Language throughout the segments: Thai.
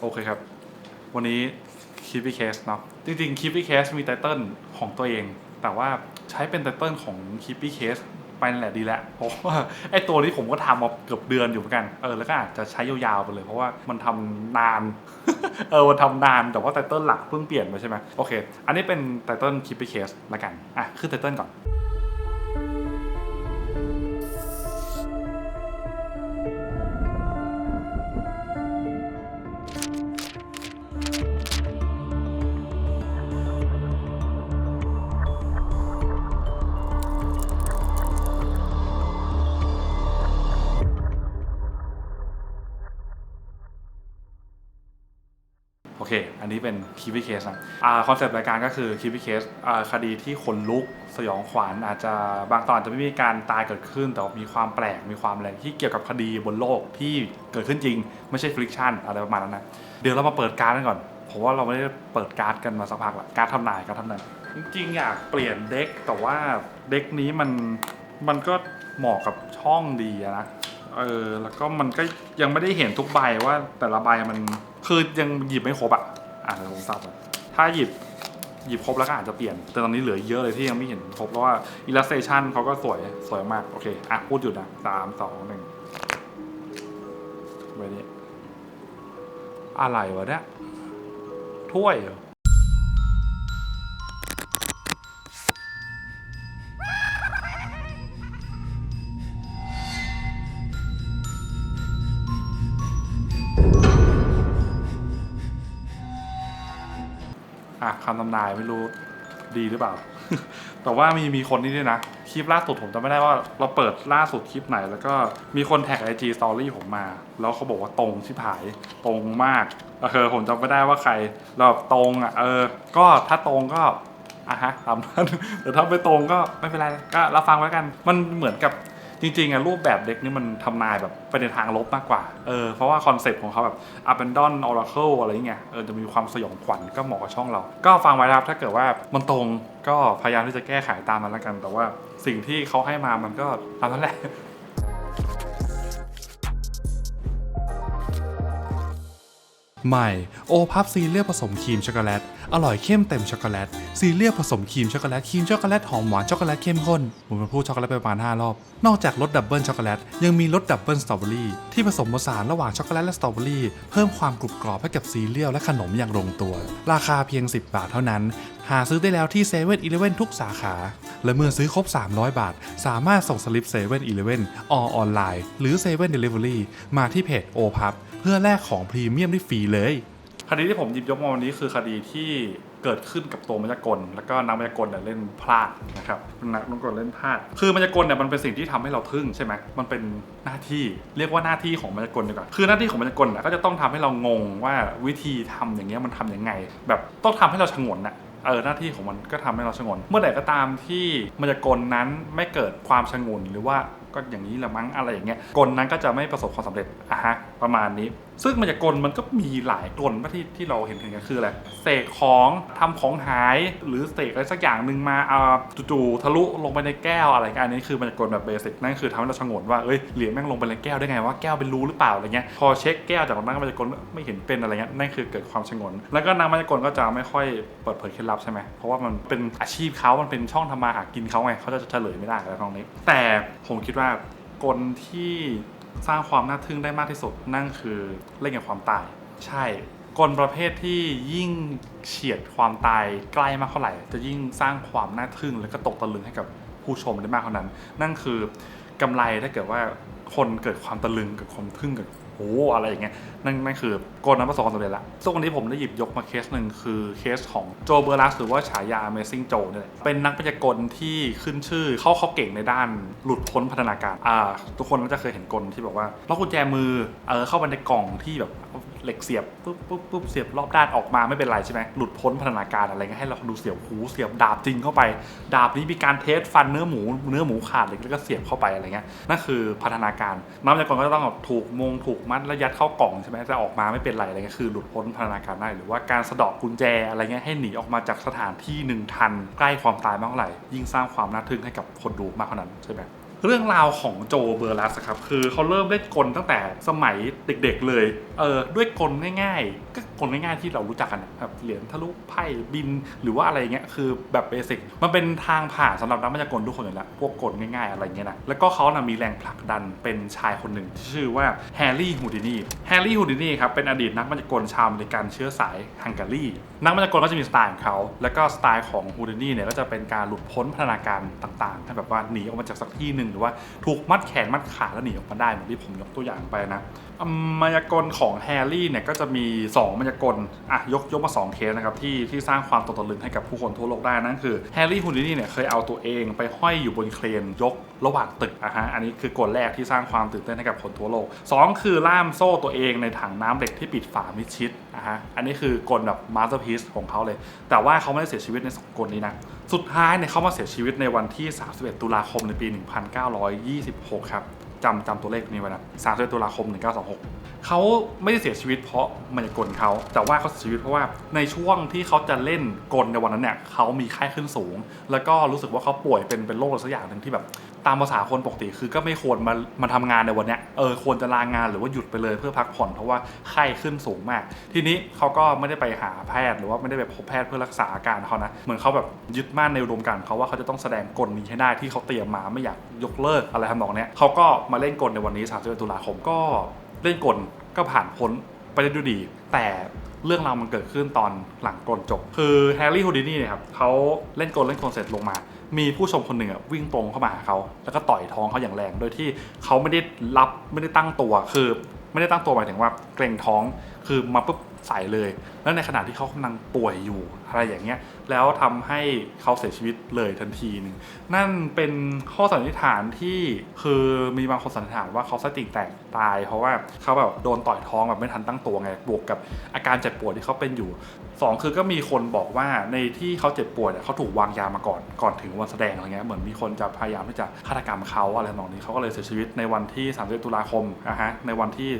โอเคครับ วันนี้คลิปวิเคสเนาะจริงๆคลิปวิเคสมีไตเติลของตัวเอง แต่ว่าใช้เป็นไตเติลของคลิปวิเคสไปนั่นแหละดีแล้วเพราะว่าไอ้ตัวนี้ผมก็ทำมาเกือบเดือนอยู่เหมือนกัน เออแล้วก็อาจจะใช้ยาวๆไปเลย เพราะว่ามันทำนาน เออมันทำนานแต่ว่าไตเติลหลักเพิ่งเปลี่ยนไปใช่ไหมโอเค อันนี้เป็นไตเติลคิปวิเคสละกัน อะขึ้นไตเติลก่อน อันนี้เป็นคีวิเคสนะคอนเซปต์รายการก็คือคีวิเคสคดีที่คนลุกสยองขวัญอาจจะบางตอนจะไม่มีการตายเกิดขึ้น แต่มีความแปลกมีความอะไรที่เกี่ยวกับคดีบนโลกที่เกิดขึ้นจริง ไม่ใช่ฟลิกชันอะไรประมาณนั้นนะเดี๋ยวเรามาเปิดการ์ดกันก่อนผมว่าเราไม่ได้เปิดการ์ดกันมาสักพักละการ์ดทำนายการ์ดทำนายจริงๆอยากเปลี่ยนเด็กแต่ว่าเด็กนี้มันมันก็เหมาะกับช่องดีนะเออแล้วก็มันก็ยังไม่ได้เห็นทุกใบว่าแต่ละใบมันคือยังหยิบไม่ครบอะ อะเดี๋ยวผมสับก่อนถ้าหยิบหยิบครบแล้วก็อาจจะเปลี่ยน แต่ตอนนี้เหลือเยอะเลยที่ยังไม่เห็นครบ เพราะว่าอิลลัสเซชันเขาก็สวยสวยมาก โอเค อะ พูดหยุดนะสามสองหนึ่งไปนี้อะไรวะเนี่ยถ้วย เหรออะคำนายไม่รู้ดีหรือเปล่า แต่ว่ามีมีคนนี่ด้วยนะ คลิปล่าสุดผมจำไม่ได้ว่าเราเปิดล่าสุดคลิปไหน แล้วก็มีคนแท็กไอจีสตอรี่ผมมา แล้วเขาบอกว่าตรงชิบหายตรงมากเออผมจำไม่ได้ว่าใครเราตรงอะเออ ก็ถ้าตรงก็อะฮะตามนั้นแต่ถ้าไม่ตรงก็ไม่เป็นไรก็รับฟังไว้กัน มันเหมือนกับ ริงๆอะรูปแบบเด็กนี่มันทำนายแบบไปในทางลบมากกว่า เออ เพราะว่าคอนเซปต์ของเขาแบบ Abandon Oracle อะไรเงี้ย เออ จะมีความสยองขวัญก็เหมาะกับช่องเรา ก็ฟังไว้ครับ ถ้าเกิดว่ามันตรงก็พยายามที่จะแก้ไขตามนั้นแล้วกัน แต่ว่าสิ่งที่เขาให้มามันก็ตามนั้นแหละใหม่ โอพับซีเรียลผสมครีมช็อกโกแลต อร่อยเข้มเต็มช็อกโกแลต ซีเรียลผสมครีมช็อกโกแลต ครีมช็อกโกแลตหอมหวานช็อกโกแลตเข้มข้น ผมมาพูดช็อกโกแลตไปประมาณ 5 รอบ นอกจากรสดับเบิลช็อกโกแลต ยังมีรสดับเบิลสตรอเบอรี่ที่ผสมผสานระหว่างช็อกโกแลตและสตรอเบอรี่เพิ่มความกรุบกรอบให้กับซีเรียลและขนมอย่างลงตัว ราคาเพียง 10 บาทเท่านั้น หาซื้อได้แล้วที่เซเว่นอีเลฟเว่นทุกสาขา และเมื่อซื้อครบ 300 บาท สามารถส่งสลิปเซเว่นอีเลฟเว่นอออนไลน์ หรือเซเว่นเดลิเวอรี่มาที่เพจโอพับเพื่อแลกของพรีเมียมได้ฟรีเลย คดีที่ผมหยิบยกมาวันนี้คือคดีที่เกิดขึ้นกับตัวมายากล แล้วก็นักมายากลเนี่ยเล่นพลาดนะครับนักมายากลเล่นพลาด คือมายากลเนี่ยมันเป็นสิ่งที่ทำให้เราทึ่งใช่ไหมมันเป็นหน้าที่เรียกว่าหน้าที่ของมายากลดีกว่าคือหน้าที่ของมายากลน่ะก็จะต้องทำให้เรางงว่าวิธีทำอย่างเงี้ยมันทำยังไง แบบต้องทำให้เราชงนน่ะเออหน้าที่ของมันก็ทำให้เราชงน เมื่อไหร่ก็ตามที่มายากลนั้นไม่เกิดความชงนหรือว่าก็อย่างนี้ละมั้งอะไรอย่างเงี้ยกลนั้นก็จะไม่ประสบความสำเร็จอะฮะประมาณนี้ซึ่งมายากลมันก็มีหลายกลว่าที่ที่เราเห็นเห็นกันคืออะไรเสกของทำของหายหรือเสกอะไรสักอย่างหนึ่งมาเอาจู่ๆทะลุลงไปในแก้วอะไรกันอันนี้คือมายากลแบบเบสิกนั่นคือทำให้เราชงนว่าเอ้ยเหรียญแม่งลงไปในแก้วได้ไงว่าแก้วเป็นรูหรือเปล่าอะไรเงี้ยพอเช็คแก้วจากนักมายากลไม่เห็นเป็นอะไรเงี้ยนั่นคือเกิดความชงน แล้วก็นักมายากลก็จะไม่ค่อยเปิดเผยเคล็ดลับใช่ไหมเพราะว่ามันเป็นอาชีพเขามันเป็นช่องทำมาหากินเขาไงเขาจะเฉลยไม่ได้อะไรตรงนี้ แต่ผมคิดว่ากลที่ สร้างความน่าทึ่งได้มากที่สุดนั่นคือเล่นกับความตาย ใช่กลประเภทที่ยิ่งเฉียดความตายใกล้มากเท่าไหร่ จะยิ่งสร้างความน่าทึ่งและก็ตกตะลึงให้กับผู้ชมได้มากเท่านั้น นั่นคือกำไรถ้าเกิดว่าคนเกิดความตะลึงกับความทึ่งกับ โอ้อะไรอย่างเงี้ยนั่นนั่นคือกลนั้นประสบความสำเร็จละซึ่งวันนี้ผมได้หยิบยกมาเคสหนึ่งคือเคสของโจเบอร์ลัสหรือว่าฉายา Amazing Joe เนี่ยแหละเป็นนักพยากรที่ขึ้นชื่อเขาเขาเก่งในด้านหลุดพ้นพัฒนาการอ่าทุกคนน่าจะเคยเห็นกลที่แบบว่าล็อกกุญแจมือเออเข้าไปในกล่องที่แบบเหล็กเสียบปุ๊บปุ๊บปุ๊บเสียบรอบด้านออกมาไม่เป็นไรใช่ไหมหลุดพ้นพัฒนาการอะไรเงี้ยให้เราดูเสียบหูเสียบดาบจริงเข้าไป ดาบนี้มีการเทสฟันเนื้อหมูเนื้อหมูขาดเลยแล้วก็เสียบเข้าไปอะไรเงี้ยนั่นคือพัฒนาการน้ำยากรก็ต้องถูกมงถูกมัดแล้วยัดเข้ากล่องใช่ไหมแต่ออกมาไม่เป็นไรอะไรเงี้ยคือหลุดพ้นพัฒนาการได้หรือว่าการสะดอกกุญแจอะไรเงี้ยให้หนีออกมาจากสถานที่หนึ่งทัน ใกล้ความตายมากเท่าไหร่ยิ่งสร้างความน่าทึ่งให้กับคนดูมากเท่านั้นใช่ไหม เรื่องราวของโจเบอร์ลัสครับคือเขาเริ่มเล่นกลตั้งแต่สมัยเด็กๆเลยเออด้วยกลง่าย ๆ ก็กลง่ายๆที่เรารู้จักกันนะครับเหรียญทะลุไพ่บิน หรือว่าอะไรเงี้ยคือแบบเบสิกมันเป็นทางผ่านสำหรับนักมายากลทุกคนอยู่แล้วพวกกลง่ายๆอะไรเงี้ยนะแล้วก็เขานะมีแรงผลักดันเป็นชายคนหนึ่งที่ชื่อว่าแฮร์รี่ฮูดินีแฮร์รี่ฮูดินีครับเป็นอดีตนักมายากลชาวอเมริกันเชื้อสายฮังการีนักมายากลก็จะมีสไตล์ของเขาแล้วก็สไตล์ของฮูดินีเนี่ยก็จะเป็นการหลุดพ้นพัฒนาการต่างๆให้แบบว่าหนีออกมาจากสักที่หนึ่งหรือว่าถูกมัดแขนมัดขาแล้วหนีออกมาได้เหมือนที่ผมยกตัวอย่างไปนะมายากลของแฮร์รี่เนี่ยก็จะมี 2 มายากลอะยกยกมา 2 เคสนะครับที่ที่สร้างความตกตะลึงให้กับผู้คนทั่วโลกได้นั่นคือแฮร์รี่ฮูดินีเนี่ยเคยเอาตัวเองไปห้อยอยู่บนเครนยกระหว่างตึกอะฮะอันนี้คือกลแรกที่สร้างความตื่นเต้นให้กับคนทั่วโลก 2 คือล่ามโซ่ตัวเองในถังน้ำเหล็กที่ปิดฝามิดชิด อะฮะอันนี้คือกลแบบมาสเตอร์พีซของเขาเลย แต่ว่าเขาไม่ได้เสียชีวิตในสองกลนี้นะ สุดท้ายเนี่ยเขามาเสียชีวิตในวันที่ 31 ตุลาคมในปี 1926 ครับจำจำตัวเลขนี้ไว้นะ31ตุลาคม 1926 เขาไม่ได้เสียชีวิตเพราะมายากลเขา แต่ว่าเขาเสียชีวิตเพราะว่าในช่วงที่เขาจะเล่นกลในวันนั้นเนี่ยเขามีไข้ขึ้นสูง แล้วก็รู้สึกว่าเขาป่วยเป็นเป็นโรคอะไรสักอย่างหนึ่งที่แบบ ตามภาษาคนปกติคือก็ไม่ควรมามาทำงานในวันเนี้ยเออควรจะลางานหรือว่าหยุดไปเลยเพื่อพักผ่อนเพราะว่าไข้ขึ้นสูงมาก ทีนี้เขาก็ไม่ได้ไปหาแพทย์หรือว่าไม่ได้ไปพบแพทย์เพื่อรักษาอาการเขานะเหมือนเขาแบบยึดมั่นในอุดมการณ์เขาว่าเขาจะต้องแสดงกลนี้ให้ได้ที่เขาเตรียมมาไม่อยากยกเลิกอะไรทำนองเนี้ยเขาก็มาเล่นกลในวันนี้31ตุลาคมก็เล่นกลก็ผ่านพ้นไปได้ด้วยดี แต่เรื่องราวมันเกิดขึ้นตอนหลังกลจบ คือแฮร์รี่ฮูดินี่เนี่ยครับเขาเล่นกลเล่นกลเสร็จลงมา มีผู้ชมคนหนึ่งอะวิ่งตรงเข้ามาหาเขาแล้วก็ต่อยท้องเขาอย่างแรง โดยที่เขาไม่ได้รับไม่ได้ตั้งตัวคือ ไม่ได้ตั้งตัวหมายถึงว่าเกรงท้องคือมาปุ๊บใส่เลย แล้วในขณะที่เขากำลังป่วยอยู่ อะไรอย่างเงี้ยแล้วทำให้เขาเสียชีวิตเลยทันทีหนึงนั่นเป็นข้อสันนิษฐานที่คือมีบางคนสันนิษฐานว่าเขาสติแตกตาย เพราะว่าเขาแบบโดนต่อยท้องแบบไม่ทันตั้งตัวไงบวกกับอาการเจ็บปวดที่เขาเป็นอยู่สองคือก็มีคนบอกว่าในที่เขาเจ็บปวยเนี่ยเขาถูกวางยามาก่อนก่อนถึงวันแสดงอะไรเงี้ยเหมือนมีคนจะพยายามที่จะฆาตกรรมเขาอะไรทำนองนี้เขาก็เลยเสียชีวิตในวันที่31ตุลาคมนะฮะในวันที่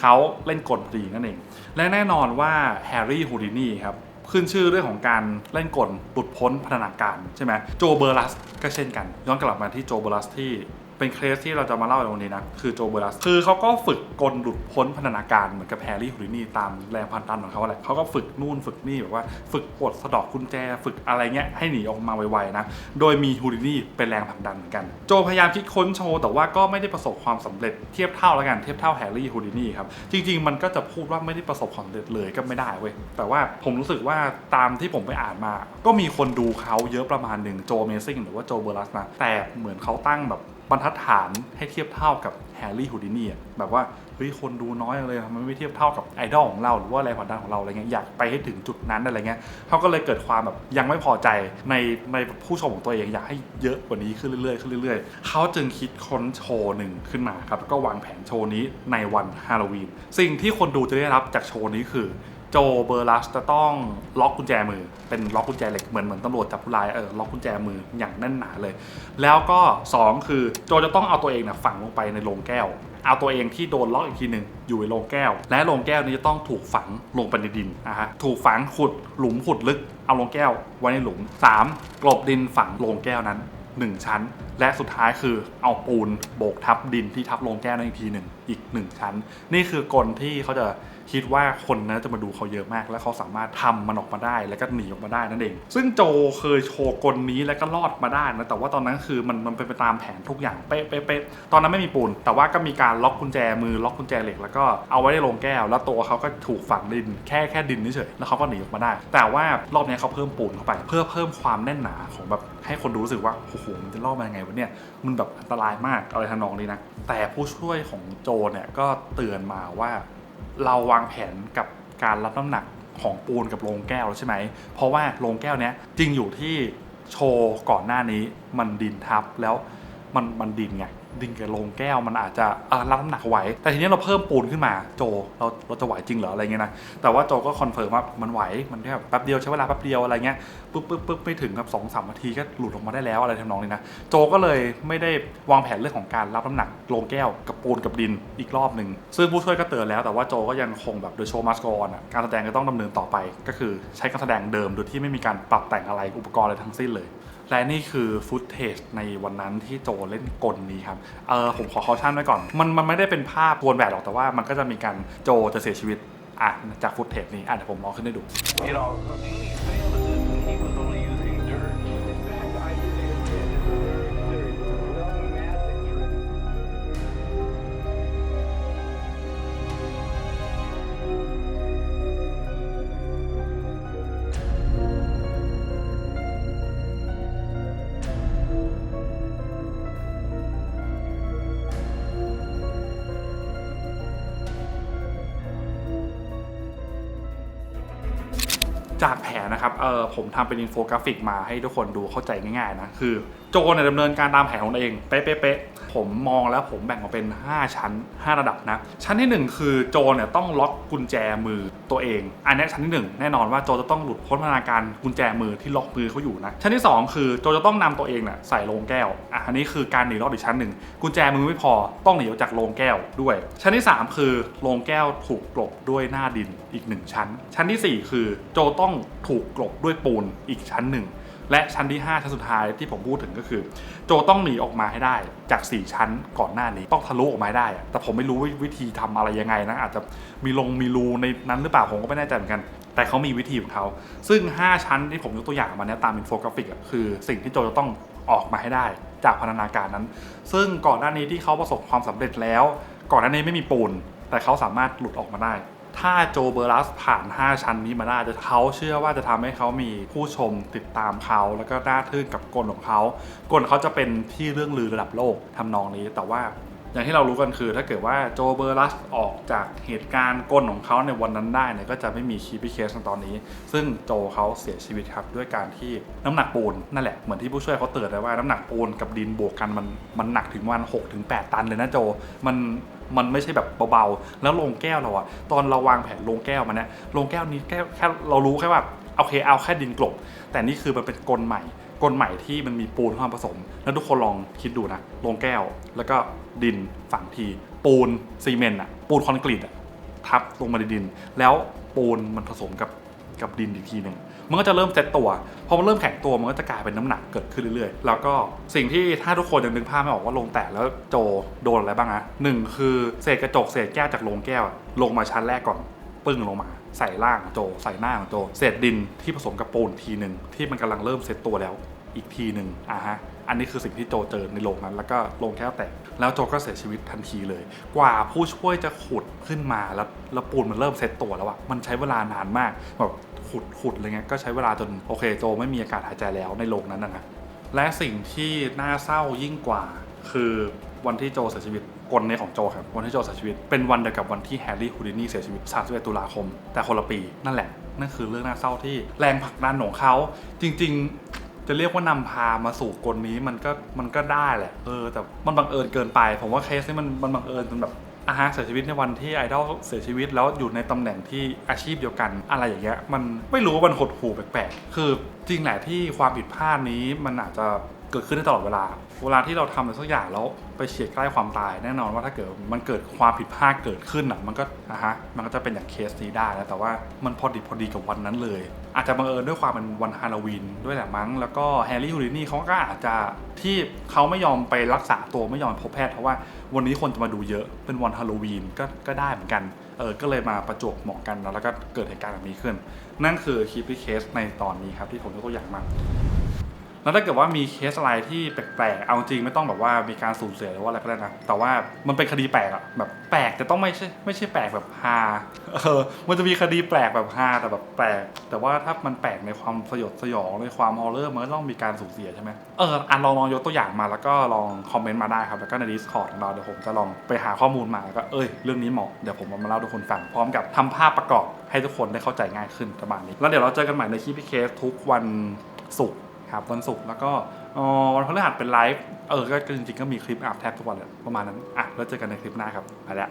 เขาเล่นกลพอดีนั่นเอง และแน่นอนว่าแฮร์รี่ฮูดินีครับ ขึ้นชื่อเรื่องของการเล่นกลหลุดพ้นพัฒนาการใช่ไหมโจเบอร์ลัสก็เช่นกัน ย้อนกลับมาที่โจเบอร์ลัสที่ เป็นเคสที่เราจะมาเล่าในวันนี้นะ คือโจเบอรัส คือเขาก็ฝึกกลหลุดพ้นพัฒนาการเหมือนกับแฮร์รี่ฮูดินี่ตามแรงพันตันของเขาแหละเขาก็ฝึกนู่นฝึกนี่แบบว่า ฝึกปลดสะดอกกุญแจ ฝึกอะไรเงี้ยให้หนีออกมาไวๆนะ โดยมีฮูดินี่เป็นแรงผลักดันเหมือนกัน โจพยายามคิดค้นโชว์แต่ว่าก็ไม่ได้ประสบความสำเร็จเทียบเท่าแล้วกันเทียบเท่าแฮร์รี่ฮูดินี่ครับจริง ๆ มันก็จะพูดว่าไม่ได้ประสบความสำเร็จเลยก็ไม่ได้เว้ยแต่ว่าผมรู้สึกว่าตามที่ผมไปอ่านมา ก็มีคนดูเขาเยอะประมาณหนึ่งโจเมซิ่งหรือว่าโจเบอรัสนะแต่เหมือนเขาตั้งแบบ บรรทัดฐานให้เทียบเท่ากับแฮร์รี่ฮูดินี่อะแบบว่าเฮ้ยคนดูน้อยเลยมันไม่เทียบเท่ากับไอดอลของเราหรือว่าแรงผลักดันของเราอะไรเงี้ยอยากไปให้ถึงจุดนั้นอะไรเงี้ยเขาก็เลยเกิดความแบบยังไม่พอใจในในผู้ชมของตัวเองอยากให้เยอะกว่านี้ขึ้นเรื่อยๆขึ้นเรื่อยๆเขาจึงคิดค้นโชว์หนึ่งขึ้นมาครับแล้วก็วางแผนโชว์นี้ในวันฮาโลวีนสิ่งที่คนดูจะได้รับจากโชว์นี้คือ โจเบอร์ลัสจะต้องล็อกกุญแจมือ เป็นล็อกกุญแจเหล็กเหมือนเหมือนตำรวจจับผู้ร้ายเออล็อกกุญแจมืออย่างแน่นหนาเลย แล้วก็ 2 คือโจจะต้องเอาตัวเองเนี่ยฝังลงไปในโลงแก้ว เอาตัวเองที่โดนล็อกอีกทีหนึ่งอยู่ในโลงแก้ว และโลงแก้วนี้จะต้องถูกฝังลงไปในดินนะฮะถูกฝังขุดหลุมขุดลึกเอาโลงแก้วไว้ในหลุม 3. กลบดินฝังโลงแก้วนั้น 1 ชั้น และสุดท้ายคือเอาปูนโบกทับดินที่ทับโลงแก้วนั้นอีกทีหนึ่ง อีก1ชั้น นี่คือกลที่เขาจะคิดว่าคนนะจะมาดูเขาเยอะมาก และเขาสามารถทำมันออกมาได้ แล้วก็หนีออกมาได้นั่นเอง ซึ่งโจเคยโชว์กลนี้แล้วก็รอดมาได้นะแต่ว่าตอนนั้นคือมันมันเป็นไปตามแผนทุกอย่างเป๊ะเป๊ะเป๊ะตอนนั้นไม่มีปูน แต่ว่าก็มีการล็อกกุญแจมือล็อกกุญแจเหล็กแล้วก็เอาไว้ในโลงแก้ว แล้วตัวเขาก็ถูกฝังดิน แค่แค่ดินเฉยแล้วเขาก็หนีออกมาได้ แต่ว่ารอบนี้เขาเพิ่มปูนเข้าไป เพื่อเพิ่มความแน่นหนาของแบบให้คนดูรู้สึกว่าโอ้โหมันจะรอดมายังไงวะเนี่ยมันแบบอันตรายมากอะไรทำนองนี้นะแต่ผู้ช่วยของโจเนี่ยก็เตือนมาว่าเราวางแผนกับการรับน้ำหนักของปูนกับโรงแก้วแล้วใช่ไหม เพราะว่าโรงแก้วเนี้ยจริงอยู่ที่โชว์ก่อนหน้านี้มันดินทับแล้วมันมันดินไง ดินกับโลงแก้วมันอาจจะรับน้ำหนักไหว แต่ทีนี้เราเพิ่มปูนขึ้นมาโจเราเราจะไหวจริงเหรออะไรเงี้ยนะแต่ว่าโจก็คอนเฟิร์มว่ามันไหวมันแค่แป๊บเดียวใช้เวลาแป๊บเดียวอะไรเงี้ยปุ๊บปุ๊บปุ๊บไม่ถึงกับสองสามนาทีก็หลุดออกมาได้แล้วอะไรทำนองนี้นะโจก็เลยไม่ได้วางแผนเรื่องของการรับน้ำหนักโลงแก้วกับปูนกับดินอีกรอบหนึ่งซึ่งผู้ช่วยก็เตือนแล้วแต่ว่าโจก็ยังคงแบบ the show must go on อะการแสดงก็ต้องดำเนินต่อไป ก็คือใช้การแสดงเดิมโดยที่ไม่มีการปรับแต่งอะไรอุปกรณ์อะไรทั้งสิ้นเลย และนี่คือฟุตเทจในวันนั้นที่โจเล่นกลนี้ครับ เออผมขอคอชั่นไว้ก่อน มันมันไม่ได้เป็นภาพวนแบบหรอกแต่ว่ามันก็จะมีการโจจะเสียชีวิตอะจากฟุตเทจนี้อะเดี๋ยวผมลองขึ้นให้ดู จากแผนนะครับเออผมทำเป็นอินโฟกราฟิกมาให้ทุกคนดูเข้าใจง่ายๆนะคือโจเนี่ยดำเนินการตามแผนของตัวเองเป๊ะๆๆผมมองแล้วผมแบ่งออกเป็น 5 ชั้น 5 ระดับนะ ชั้นที่ 1 คือโจเนี่ยต้องล็อกกุญแจมือตัวเอง อันนี้ชั้นที่ 1 แน่นอนว่าโจจะต้องหลุดพ้นพนาการกุญแจมือที่ล็อกมือเขาอยู่นะ ชั้นที่ 2 คือโจจะต้องนำตัวเองเนี่ยใส่โลงแก้ว อะอันนี้คือการหนีรอดอีกชั้นหนึ่งกุญแจมือไม่พอต้องหนีออกจากโลงแก้วด้วย ชั้นที่ 3 คือโลงแก้วถูกกลบด้วยหน้าดินอีกหนึ่งชั้น ชั้นทีสี่ 4 คือโจต้องถูกกลบด้วยปูนอีกชั้นหนึ่ง และชั้นที่ 5 ชั้นสุดท้ายที่ผมพูดถึงก็คือ โจต้องหนีออกมาให้ได้จาก 4 ชั้นก่อนหน้านี้ต้องทะลุออกมาได้ แต่ผมไม่รู้วิธีทำอะไรยังไงนะอาจจะมีลงมีรูในนั้นหรือเปล่าผมก็ไม่แน่ใจเหมือนกัน แต่เขามีวิธีของเขาซึ่ง 5 ชั้นที่ผมยกตัวอย่างมาเนี้ยตามอินโฟกราฟิกคือสิ่งที่โจจะต้องออกมาให้ได้จากพันธนาการนั้น ซึ่งก่อนหน้านี้ที่เขาประสบความสำเร็จแล้ว ก่อนหน้านี้ไม่มีปูน แต่เขาสามารถหลุดออกมาได้ ถ้าโจเบอร์ลัสผ่าน 5 ชั้นนี้มาได้จะเขาเชื่อว่าจะทำให้เขามีผู้ชมติดตามเขา แล้วก็น่าทึ่งกับกลของเขากลเขาจะเป็นที่เรื่องลือระดับโลกทำนองนี้ แต่ว่าอย่างที่เรารู้กันคือ ถ้าเกิดว่าโจเบอร์ลัสออกจากเหตุการณ์กลของเขาในวันนั้นได้เนี่ยก็จะไม่มีคีปิเคสในตอนนี้ ซึ่งโจเขาเสียชีวิตครับด้วยการที่น้ำหนักปูนนั่นแหละเหมือนที่ผู้ช่วยเขาเตือนไว้ว่าน้ำหนักปูนกับดินบวกกันมันมันหนักถึงวัน6ถึง8ตันเลยนะโจมัน มันไม่ใช่แบบเบาๆ แล้วโรงแก้วเราอะตอนเราวางแผนโรงแก้วมันเนี่ยโรงแก้วนี้แค่แค่เรารู้แค่ว่าโอเคเอาแค่ดินกลบ แต่นี่คือมันเป็นกลใหม่ กลใหม่ที่มันมีปูนเข้ามาผสม แล้วทุกคนลองคิดดูนะโรงแก้ว แล้วก็ดินฝังทีปูนซีเมนต์อะปูนคอนกรีตอะทับลงมาในดิน แล้วปูนมันผสมกับ กับดินอีกทีหนึ่งมันก็จะเริ่มเซตตัวพอมันเริ่มแข็งตัวมันก็จะกลายเป็นน้ำหนักเกิดขึ้นเรื่อยๆ แล้วก็สิ่งที่ถ้าทุกคนยังนึกภาพไม่ออกว่าโรงแตกแล้วโจโดนอะไรบ้างอะหนึ่งคือเศษกระจกเศษแก้วจากโรงแก้วลงมาชั้นแรกก่อนปึ้งลงมาใส่ล่างของโจใส่หน้าของโจเศษดินที่ผสมกับปูนทีหนึ่งที่มันกำลังเริ่มเซตตัวแล้วอีกทีหนึ่งอะฮะอันนี้คือสิ่งที่โจเจอในโรงนั้น แล้วก็โรงแก้วแตก แล้วโจก็เสียชีวิตทันทีเลย กว่าผู้ช่วยจะขุดขึ้นมาแล้วแล้วปูนมันเริ่มเซตตัวแล้วอะมันใช้เวลานานมากแบบขุดขุดอะไรเงี้ยก็ใช้เวลาจนโอเคโจไม่มีอากาศหายใจแล้วในโรงนั้นนะะและสิ่งที่น่าเศร้ายิ่งกว่า คือวันที่โจเสียชีวิตกลในของโจครับวันที่โจเสียชีวิตเป็นวันเดียวกับวันที่แฮร์รี่ฮูดินี่เสียชีวิต 31 ตุลาคม แต่คนละปีนั่นแหละนั่นคือเรื่องน่าเศร้าที่แรงผลักดันของเขาจริง ๆ จะเรียกว่านำพามาสู่กลนี้มันก็มันก็ได้แหละเออแต่มันบังเอิญเกินไป ผมว่าเคสนี้มันมันบังเอิญจนแบบอาฮะเสียชีวิตในวันที่ไอดอลเสียชีวิตแล้วอยู่ในตำแหน่งที่อาชีพเดียวกัน อะไรอย่างเงี้ยมันไม่รู้ว่ามันหดหู่แปลกๆ คือจริงแหละที่ความผิดพลาดนี้มันอาจจะเกิดขึ้นได้ตลอดเวลา เวลาที่เราทำอะไรสักอย่างแล้วไปเฉียดใกล้ความตายแน่นอนว่าถ้าเกิดมันเกิดความผิดพลาดเกิดขึ้นอะมันก็อะฮะมันก็จะเป็นอย่างเคสนี้ได้นะแต่ว่ามันพอดีพอดีกับวันนั้นเลย อาจจะบังเอิญด้วยความเป็นวันฮาโลวีนด้วยแหละมั้ง แล้วก็แฮร์รี่ฮูดินี่เขาก็อาจจะที่เขาไม่ยอมไปรักษาตัวไม่ยอมพบแพทย์เพราะว่าวันนี้คนจะมาดูเยอะเป็นวันฮาโลวีนก็ก็ได้เหมือนกันเออก็เลยมาประจวบเหมาะกันแล้วก็เกิดเหตุการณ์แบบนี้ขึ้น นั่นคือคีปปี้เคสในตอนนี้ครับที่ผมยกตัวอย่างมา แล้วถ้าเกิดว่ามีเคสอะไรที่แปลกๆ เอาจริงไม่ต้องแบบว่ามีการสูญเสียหรือว่าอะไรก็ได้นะ แต่ว่ามันเป็นคดีแปลกอะแบบแปลกแต่ต้องไม่ใช่ไม่ใช่แปลกแบบฮา เออ มันจะมีคดีแปลกแบบฮาแต่แบบแปลก แต่ว่าถ้ามันแปลกในความสยดสยองในความฮอลเลอร์มันก็ต้องมีการสูญเสียใช่ไหมเอออะลองลองยกตัวอย่างมาแล้วก็ลองคอมเมนต์มาได้ครับ แล้วก็ใน Discord ของเราเดี๋ยวผมจะลองไปหาข้อมูลมาแล้วก็เอ้ยเรื่องนี้เหมาะเดี๋ยวผมมาเล่าทุกคนฟังพร้อมกับทำภาพประกอบให้ทุกคนได้เข้าใจง่ายขึ้นประมาณนี้ แล้วเดี๋ยวเราเจอกันใหม่ในคลิปเคสทุกวันศุกร์ ครับวันศุกร์แล้วก็วันพฤหัสเป็นไลฟ์เออก็จริงๆก็มีคลิปอาบแทบทุกวันเลยประมาณนั้นอะแล้วเจอกันในคลิปหน้าครับไปแล้ว